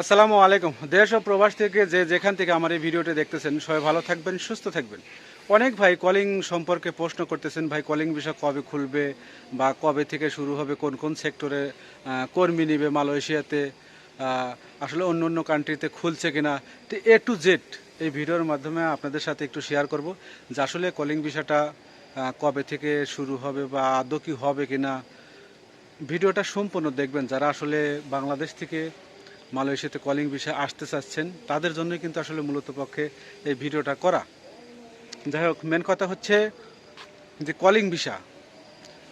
আসসালামু আলাইকুম। দেশ ও প্রবাস থেকে যে যেখান থেকে আমার এই ভিডিওটি দেখতেছেন, সবাই ভালো থাকবেন, সুস্থ থাকবেন। অনেক ভাই কলিং সম্পর্কে প্রশ্ন করতেছেন, ভাই কলিং বিষয় কবে খুলবে বা কবে থেকে শুরু হবে, কোন কোন সেক্টরে কর্মী নিবে মালয়েশিয়াতে আসলে অন্য অন্য কান্ট্রিতে খুলছে কিনা। তো এ টু জেড এই ভিডিওর মাধ্যমে আপনাদের সাথে একটু শেয়ার করব যে আসলে কলিং বিষয়টা কবে থেকে শুরু হবে বা আদৌ কি হবে কিনা। ভিডিওটা সম্পূর্ণ দেখবেন। যারা আসলে বাংলাদেশ থেকে মালয়েশিয়াতে কলিং বিষয়ে আসতে চাচ্ছেন, তাদের জন্যই কিন্তু আসলে মূলত পক্ষে এই ভিডিওটা করা। যাই হোক মেন কথা হচ্ছে যে কলিং ভিসা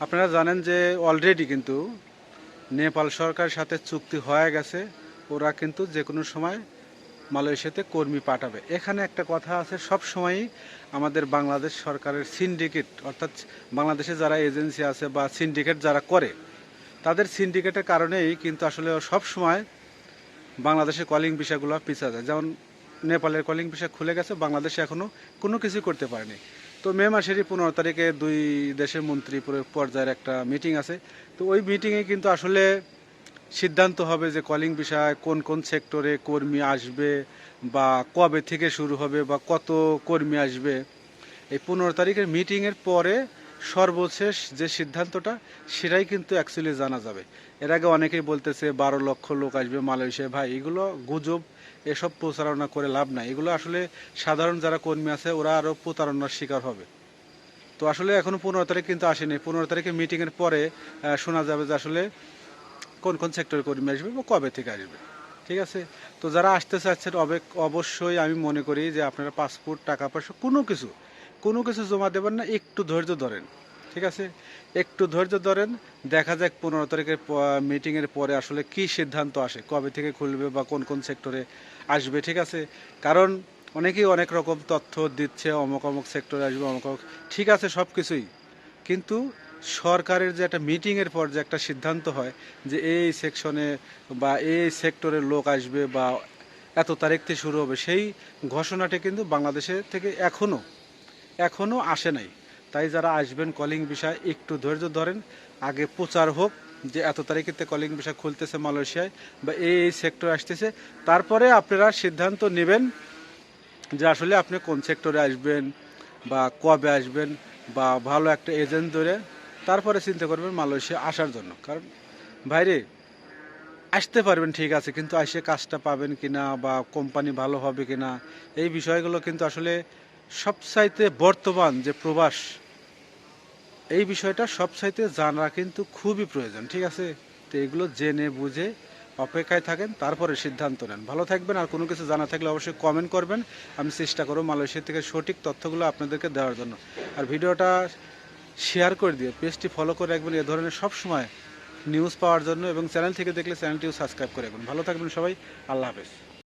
আপনারা জানেন যে অলরেডি কিন্তু নেপাল সরকারের সাথে চুক্তি হয়ে গেছে, ওরা কিন্তু যে কোনো সময় মালয়েশিয়াতে কর্মী পাঠাবে। এখানে একটা কথা আছে, সব সময়ই আমাদের বাংলাদেশ সরকারের সিন্ডিকেট অর্থাৎ বাংলাদেশে যারা এজেন্সি আছে বা সিন্ডিকেট যারা করে, তাদের সিন্ডিকেটের কারণেই কিন্তু আসলে সব সময় বাংলাদেশের কলিং বিষয়গুলো পিছা যায় যেমন নেপালের কলিং বিষয় খুলে গেছে, বাংলাদেশে এখনও কোনো কিছু করতে পারেনি। তো মে মাসেরই পনেরো তারিখে দুই দেশের মন্ত্রী পর্যায়ের একটা মিটিং আছে। তো ওই মিটিংয়ে কিন্তু আসলে সিদ্ধান্ত হবে যে কলিং বিষয় কোন কোন সেক্টরে কর্মী আসবে বা কবে থেকে শুরু হবে বা কত কর্মী আসবে। এই পনেরো তারিখের মিটিংয়ের পরে সর্বশেষ যে সিদ্ধান্তটা, সেটাই কিন্তু অ্যাকচুয়ালি জানা যাবে। এর আগে অনেকেই বলতেছে, বারো লক্ষ লোক আসবে মালয়েশিয়ায়। ভাই, এগুলো গুজব, এসব প্রচারণা করে লাভ নাই। এগুলো আসলে সাধারণ যারা কর্মী আছে, ওরা আরও প্রতারণার শিকার হবে। তো আসলে এখনও পনেরো তারিখ কিন্তু আসেনি। পনেরো তারিখে মিটিংয়ের পরে শোনা যাবে যে আসলে কোন কোন সেক্টরের কর্মী আসবে বা কবে থেকে আসবে। ঠিক আছে? তো যারা আসতে চাচ্ছেন, অবে- অবশ্যই আমি মনে করি যে আপনারা পাসপোর্ট টাকা পয়সা কোনো কিছু কোনো কিছু জমা দেবেন না, একটু ধৈর্য ধরেন, ঠিক আছে? একটু ধৈর্য ধরেন, দেখা যাক পনেরো তারিখের মিটিংয়ের পরে আসলে কি সিদ্ধান্ত আসে, কবে থেকে খুলবে বা কোন কোন সেক্টরে আসবে, ঠিক আছে? কারণ অনেকেই অনেক রকম তথ্য দিচ্ছে, অমুক অমুক সেক্টরে আসবে, অমুক অমুক, ঠিক আছে সব কিছুই। কিন্তু সরকারের যে একটা মিটিংয়ের পর যে একটা সিদ্ধান্ত হয় যে এই সেকশনে বা এই সেক্টরের লোক আসবে বা এত তারিখ থেকে শুরু হবে, সেই ঘোষণাটি কিন্তু বাংলাদেশে থেকে এখনও এখনও আসে নাই। তাই যারা আসবেন কলিং বিষয় একটু ধৈর্য ধরেন। আগে প্রচার হোক যে এত তারিখেতে কলিং বিষয় খুলতেছে মালয়েশিয়ায় বা এই এই সেক্টর আসতেছে। তারপরে আপনারা সিদ্ধান্ত নেবেন যে আসলে আপনি কোন সেক্টরে আসবেন বা কবে আসবেন বা ভালো একটা এজেন্ট ধরে তারপরে চিন্তা করবেন মালয়েশিয়া আসার জন্য। কারণ বাইরে আসতে পারবেন ঠিক আছে, কিন্তু এসে কাজটা পাবেন কিনা বা কোম্পানি ভালো হবে কিনা, এই বিষয়গুলো কিন্তু আসলে সবচাইতে বর্তমান যে প্রবাস, এই বিষয়টা সবচাইতে জানা কিন্তু খুবই প্রয়োজন, ঠিক আছে? তো এগুলো জেনে বুঝে অপেক্ষায় থাকেন, তারপরে সিদ্ধান্ত নেন। ভালো থাকবেন, আর কোনো কিছু জানা থাকলে অবশ্যই কমেন্ট করবেন। আমি চেষ্টা করব মালয়েশিয়া থেকে সঠিক তথ্যগুলো আপনাদেরকে দেওয়ার জন্য। আর ভিডিওটা শেয়ার করে দিয়ে, পেজটি ফলো করে রাখবেন, এ ধরনের সব সময় নিউজ পাওয়ার জন্য এবং চ্যানেল থেকে দেখলে চ্যানেলটিও সাবস্ক্রাইব করে রাখবেন। ভালো থাকবেন সবাই, আল্লাহ হাফেজ।